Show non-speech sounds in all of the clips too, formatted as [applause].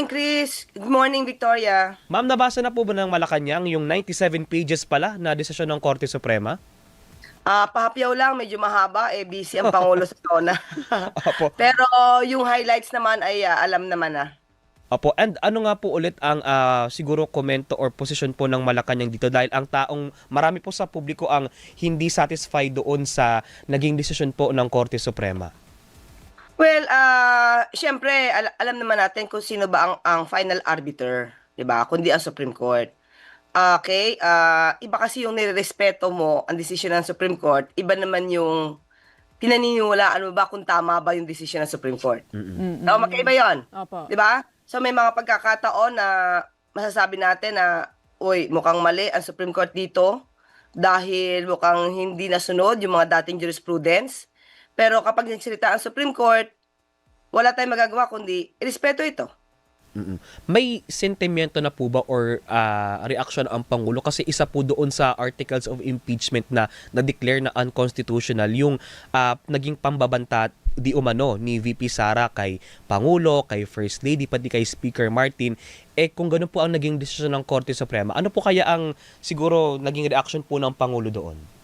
morning, Chris. Good morning, Victoria. Ma'am, nabasa na po ba ng Malacanang yung 97 pages pala na desisyon ng Korte Suprema? Ah, pahapyaw lang, medyo mahaba. Eh, busy ang Pangulo sa tona. [laughs] Opo. [laughs] Pero yung highlights naman ay ah, alam naman na. Opo, and ano nga po ulit ang ah, siguro komento or position po ng Malacanang dito dahil ang taong marami po sa publiko ang hindi satisfied doon sa naging desisyon po ng Korte Suprema. Well, ah, syempre, al- alam naman natin kung sino ba ang, ang final arbiter, 'di ba? Kundi ang Supreme Court. Okay, ah, iba kasi yung nirerespeto mo ang desisyon ng Supreme Court, iba naman yung pinaniniwalaan mo ba kung tama ba yung desisyon ng Supreme Court. Mm-mm. So, magkaiba 'yon. Opo. 'Di ba? So may mga pagkakataon na masasabi natin na uy, mukhang mali ang Supreme Court dito dahil mukhang hindi nasunod yung mga dating jurisprudence. Pero kapag nagsalita ang Supreme Court, wala tayong magagawa kundi irespeto ito. Mm-mm. May sentimiento na po ba or ah, reaction ang Pangulo kasi isa po doon sa articles of impeachment na na-declare na unconstitutional yung ah, naging pambabanta di umano ni VP Sara kay Pangulo, kay First Lady, pati kay Speaker Martin. Eh kung gano'n po ang naging desisyon ng Korte Suprema, ano po kaya ang siguro naging reaction po ng Pangulo doon?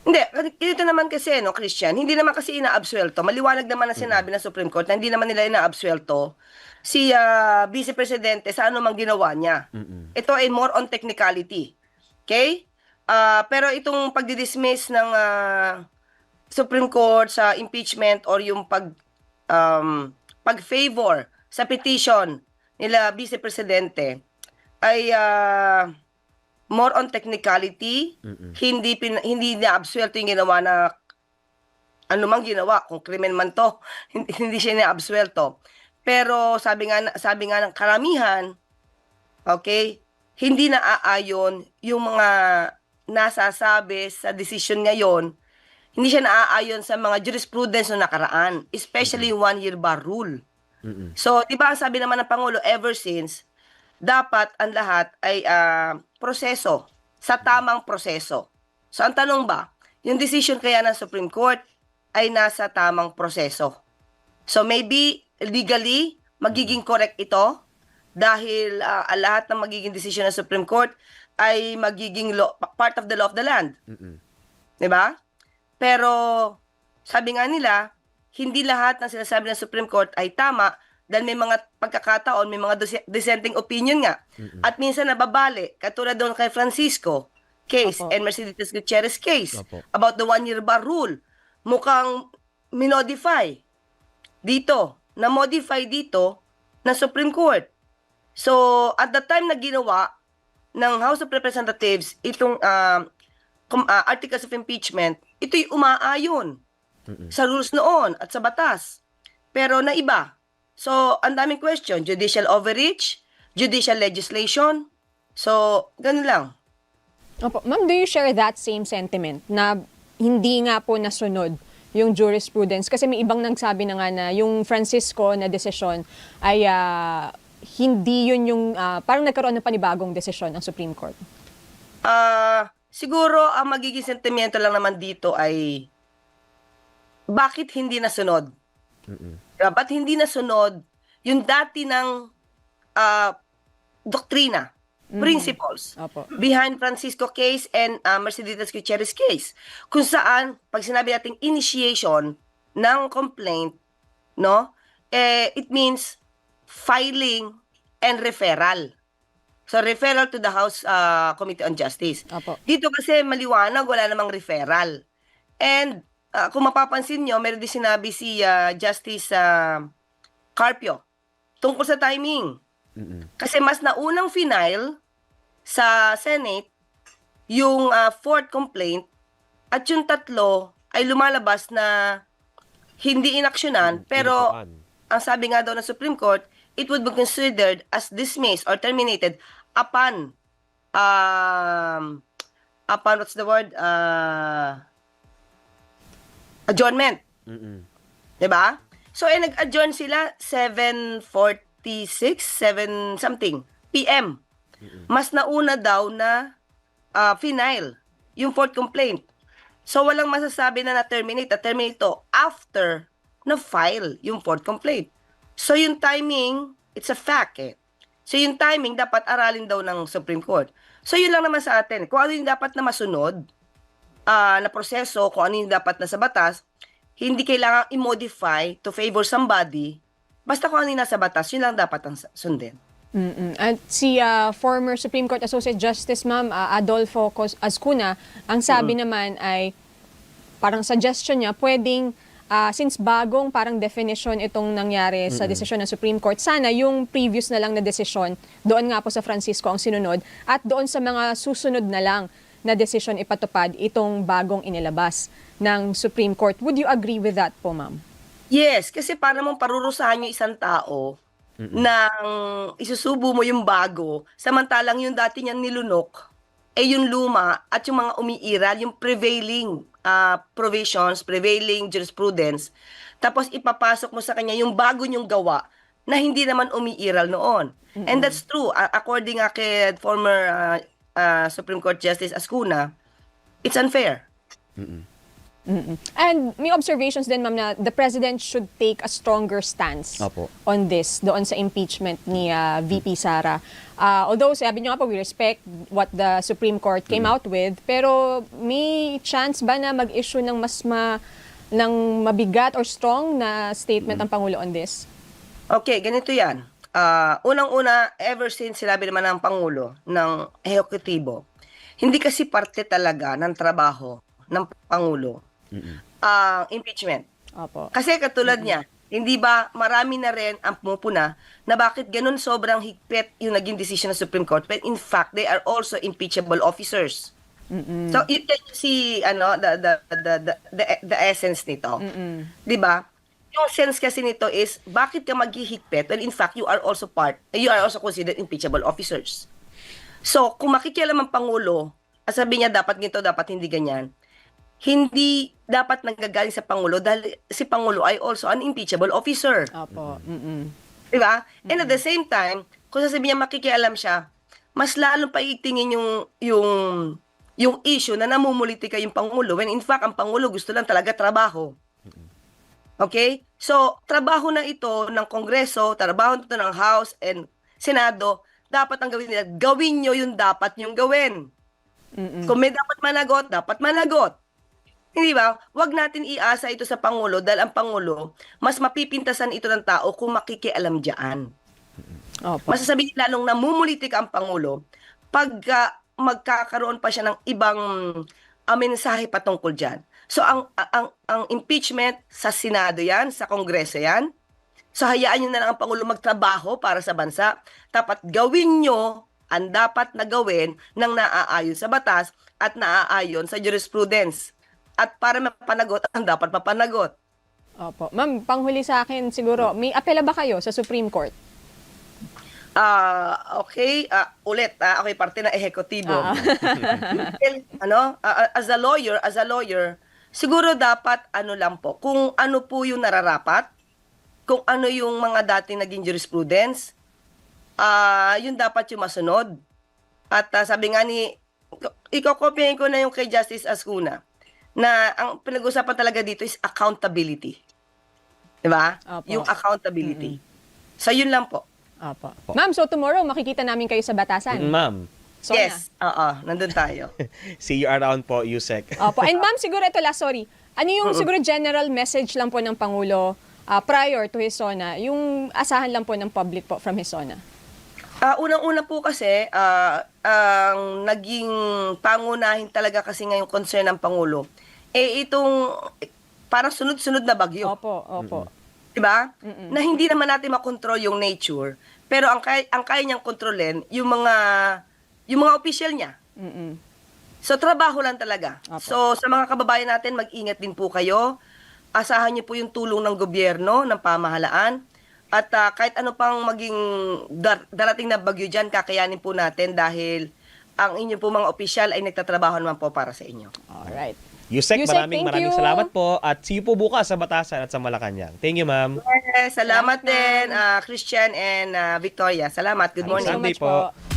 Hindi, ganito naman kasi, no, Christian, hindi naman kasi inaabsuelto. Maliwanag naman na sinabi ng Supreme Court na hindi naman nila inaabsuelto si ah, Vice Presidente sa anumang ginawa niya. Mm-mm. Ito ay more on technicality. Okay? Ah, pero itong pagdi-dismiss ng ah, Supreme Court sa impeachment or yung pag um, pag-favor sa petition nila Vice Presidente ay ah, more on technicality, Mm-mm. hindi pin, hindi na absuelto yung ginawa na anumang ginawa kung krimen man to [laughs] hindi, hindi siya na absuelto pero sabi nga sabi nga ng karamihan okay hindi na aayon yung mga nasasabi sa decision ngayon hindi siya naaayon sa mga jurisprudence na nakaraan especially yung one year bar rule Mm-mm. So, di ba ang sabi naman ng Pangulo, ever since, dapat ang lahat ay ah, proseso, sa tamang proseso. So, ang tanong ba, yung decision kaya ng Supreme Court ay nasa tamang proseso. So, maybe legally, magiging correct ito dahil ah, ang lahat ng magiging decision ng Supreme Court ay magiging law, part of the law of the land. Mm-mm. 'di ba? Pero sabi nga nila, hindi lahat ng sinasabi ng Supreme Court ay tama dahil may mga pagkakataon, may mga dis- dissenting opinion nga. At minsan nababali, katulad doon kay Francisco case Opo. and Mercedes Gutierrez case Opo. about the one-year bar rule. Mukhang minodify dito, na-modify dito ng Supreme Court. So, at the time na ginawa ng House of Representatives itong kum- ah, articles of impeachment, ito'y umaayon Mm-mm. sa rules noon at sa batas. Pero naiba. So, ang daming question. Judicial overreach, judicial legislation. So, ganun lang. Opo. Ma'am, do you share that same sentiment na hindi nga po nasunod yung jurisprudence? Kasi may ibang nagsabi na nga na yung Francisco na desisyon ay ah, hindi yun yung, ah, parang nagkaroon ng panibagong desisyon ang Supreme Court. Ah, siguro ang magiging sentimiento lang naman dito ay bakit hindi nasunod? Mm-mm. Diba? Ba't hindi nasunod yung dati ng ah, doktrina, principles Opo. behind Francisco case and uh, Mercedes Gutierrez case. Kung saan, pag sinabi nating initiation ng complaint, no, eh, it means filing and referral. So, referral to the House uh, Committee on Justice. Opo. Dito kasi maliwanag, wala namang referral. And uh, kung mapapansin nyo, meron din sinabi si uh, Justice uh, Carpio tungkol sa timing. Mm-mm. Kasi mas naunang final sa Senate yung ah, fourth complaint at yung tatlo ay lumalabas na hindi inaksyonan pero ang sabi nga daw ng Supreme Court, it would be considered as dismissed or terminated upon um upon what's the word uh, adjournment. Mm-mm. 'Di ba? So, eh, nag-adjourn sila 7.46, 7 something PM. Mas nauna daw na ah, final yung fourth complaint. So, walang masasabi na na-terminate. Na-terminate to after na-file yung fourth complaint. So, yung timing It's a fact eh. So yung timing dapat aralin daw ng Supreme Court. So yun lang naman sa atin. Kung ano yung dapat na masunod ah, na proseso, kung ano yung dapat na sa batas, hindi kailangan i-modify to favor somebody. Basta kung ano yung nasa batas, yun lang dapat ang sundin. Mm-mm. At si ah, former Supreme Court Associate Justice Ma'am ah, Adolfo Cos- Ascuna, ang sabi naman ay parang suggestion niya pwedeng ah, since bagong parang definition itong nangyari sa desisyon ng Supreme Court, sana yung previous na lang na desisyon doon nga po sa Francisco ang sinunod at doon sa mga susunod na lang na desisyon ipatupad itong bagong inilabas ng Supreme Court. Would you agree with that po, ma'am? Yes, kasi para mong parurusahan yung isang tao nang isusubo mo yung bago, samantalang yung dati niyang nilunok, eh yung luma at yung mga umiiral, yung prevailing ah, provisions, prevailing jurisprudence, tapos ipapasok mo sa kanya yung bago niyong gawa na hindi naman umiiral noon. And that's true. According nga kay former ah, ah, Supreme Court Justice Ascuna, it's unfair. Mm-mm. And may observations din, ma'am, na the president should take a stronger stance Apo. on this, doon sa impeachment ni ah, VP Sara. Ah, although, sabi niyo nga po, we respect what the Supreme Court came out with, pero may chance ba na mag-issue ng mas ma, ng mabigat or strong na statement ang Pangulo on this? Okay, ganito yan. Ah, unang-una, ever since sinabi naman ng Pangulo, ng ehekutibo, hindi kasi parte talaga ng trabaho ng Pangulo ang impeachment. Opo. Kasi katulad niya, hindi ba marami na rin ang pumupuna na bakit ganun sobrang higpit yung naging decision ng Supreme Court when in fact they are also impeachable officers. So you can see ano the the the the, the, the essence nito. 'Di ba? Yung sense kasi nito is bakit ka maghihigpit well in fact you are also part you are also considered impeachable officers. So kung makikialam ang pangulo, at sabi niya dapat ganito, dapat hindi ganyan. Hindi dapat nanggagaling sa pangulo dahil si pangulo ay also an impeachable officer. Opo. Mm-mm. Di ba? And at the same time, kung sasabihin niya makikialam siya, mas lalong paitingin yung yung yung issue na namumulitika yung Pangulo when in fact ang Pangulo gusto lang talaga trabaho. Okay? So, trabaho na ito ng Kongreso, trabaho ito ng House and Senado, dapat ang gawin nila, gawin nyo yung dapat nyong gawin. Kung may dapat managot, dapat managot. Hindi ba? Huwag natin iasa ito sa Pangulo dahil ang Pangulo, mas mapipintasan ito ng tao kung makikialam dyan. Opo. Masasabihin lalong namumulitik ang Pangulo pag magkakaroon pa siya ng ibang ah, mensahe patungkol dyan. So ang, ang, ang impeachment sa Senado yan, sa Kongreso yan, so hayaan nyo na lang ang Pangulo magtrabaho para sa bansa. Dapat gawin nyo ang dapat na gawin ng naaayon sa batas at naaayon sa jurisprudence. At para mapanagot ang dapat mapanagot. Opo. Ma'am, panghuli sa akin siguro, may apela ba kayo sa Supreme Court? Ah, okay, ah, ulit, ah, okay, parte ng ehekutibo. [laughs] Well, ano, ah, as a lawyer, as a lawyer, siguro dapat ano lang po, kung ano po yung nararapat, kung ano yung mga dati naging jurisprudence, ah, yun dapat yung masunod. At ah, sabi nga ni, ikokopyahin ko na yung kay Justice Ascuna, na ang pinag-usapan talaga dito is accountability. 'Di ba? Opo. Yung accountability. So yun lang po. Opo. Ma'am, so tomorrow makikita namin kayo sa Batasan. Ma'am, So yes, oo, nandun tayo. [laughs] see you around po, Yusek. Opo. And ma'am, [laughs] siguro ito last, sorry. Ano yung siguro general message lang po ng Pangulo ah, prior to his SONA? Yung asahan lang po ng public po from his SONA? Ah, unang-una po kasi, ah, ang naging pangunahin talaga kasi ngayong concern ng Pangulo, eh itong parang sunod-sunod na bagyo. Opo, opo. Diba? Na hindi naman natin makontrol yung nature, pero ang kaya, ang kaya niyang kontrolin yung mga yung mga official niya. Mm-mm. So trabaho lang talaga. Apo. So sa mga kababayan natin, mag-ingat din po kayo. Asahan niyo po yung tulong ng gobyerno, ng pamahalaan. At ah, kahit ano pang maging dar- darating na bagyo dyan, kakayanin po natin dahil ang inyo po mga opisyal ay nagtatrabaho naman po para sa inyo. Alright. Yusek, Yusek, maraming maraming you. salamat po at see you po bukas sa Batasan at sa Malacanang. Thank you, ma'am. Yes, salamat Salamat, din, ah, Christian and ah, Victoria. Salamat. Good morning. Thank you so Sunday much po. po.